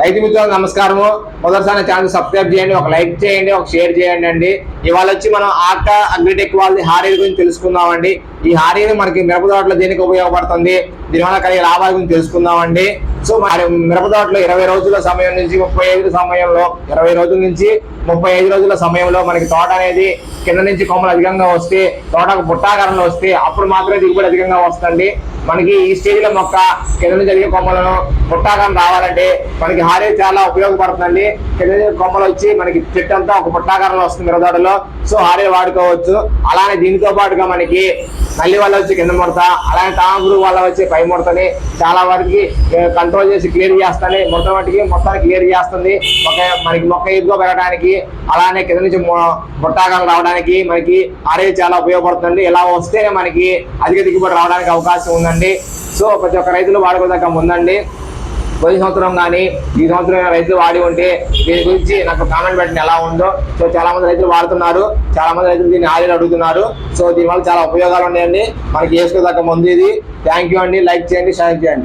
రైతు మిత్రులకు నమస్కారము. మొదటిసారి ఛానల్ సబ్స్క్రైబ్ చేయండి ఒక లైక్ చేయండి ఒక షేర్ చేయండి అండి. ఇవాళ వచ్చి మనం ఆర్ట అగ్రిటెక్ వాళ్ళది హారీల గురించి తెలుసుకుందామండి. ఈ హారీని మనకి మిరప తోటలో దేనికి ఉపయోగపడుతుంది? దీనివల్ల కలిగే లాభాల గురించి తెలుసుకుందామండి. సో మరి మిరప తోటలో ఇరవై రోజుల సమయం నుంచి ముప్పై ఐదు సమయంలో ఇరవై రోజుల నుంచి ముప్పై ఐదు రోజుల సమయంలో మనకి తోట అనేది కింద నుంచి కొమ్మలు అధికంగా వస్తే తోటకు పుట్టాకారంలో వస్తే అప్పుడు మాత్రమే దిగుబడి అధికంగా వస్తుంది మనకి ఈ స్టేజ్లో మొక్క కింద నుంచి జరిగే కొమ్మలను పుట్టాకారం రావాలంటే మనకి హారే చాలా ఉపయోగపడుతుందండి. కింద నుంచి కొమ్మలు వచ్చి మనకి చెట్టు అంతా ఒక పుట్టాకారంలో వస్తుంది మిరదోడలో సో హారే వాడుకోవచ్చు. అలానే దీనితో పాటుగా మనకి నల్లి వల్ల వచ్చి కింద ముడత అలానే తామగురు వల్ల వచ్చి పై ముడతని చాలా వరకు కంట్రోల్ చేసి క్లియర్ చేస్తాను మొత్తం వాటికి మొత్తాన్ని క్లియర్ చేస్తుంది. ఒక మనకి మొక్క ఎదుగుగా పెరగడానికి అలానే కింద నుంచి బుట్టాకారం రావడానికి మనకి ఆరే చాలా ఉపయోగపడుతుంది. ఇలా వస్తేనే మనకి అధిక దిగుబడి రావడానికి అవకాశం ఉందండి. సో ప్రతి ఒక్క రైతులు వాడుకోదగ్గ ముందండి. పోయిన సంవత్సరం కానీ ఈ సంవత్సరం రైతులు వాడి ఉంటే దీని గురించి నాకు కామెంట్ పెట్టండి ఎలా ఉందో. సో చాలా మంది రైతులు వాడుతున్నారు. చాలా మంది రైతులు దీన్ని ఆడిని అడుగుతున్నారు. సో దీనివల్ల చాలా ఉపయోగాలు ఉన్నాయండి. మనకి వేసుకోదగ్గ ముందు ఇది. థ్యాంక్ యూ అండి. లైక్ చేయండి షేర్ చేయండి.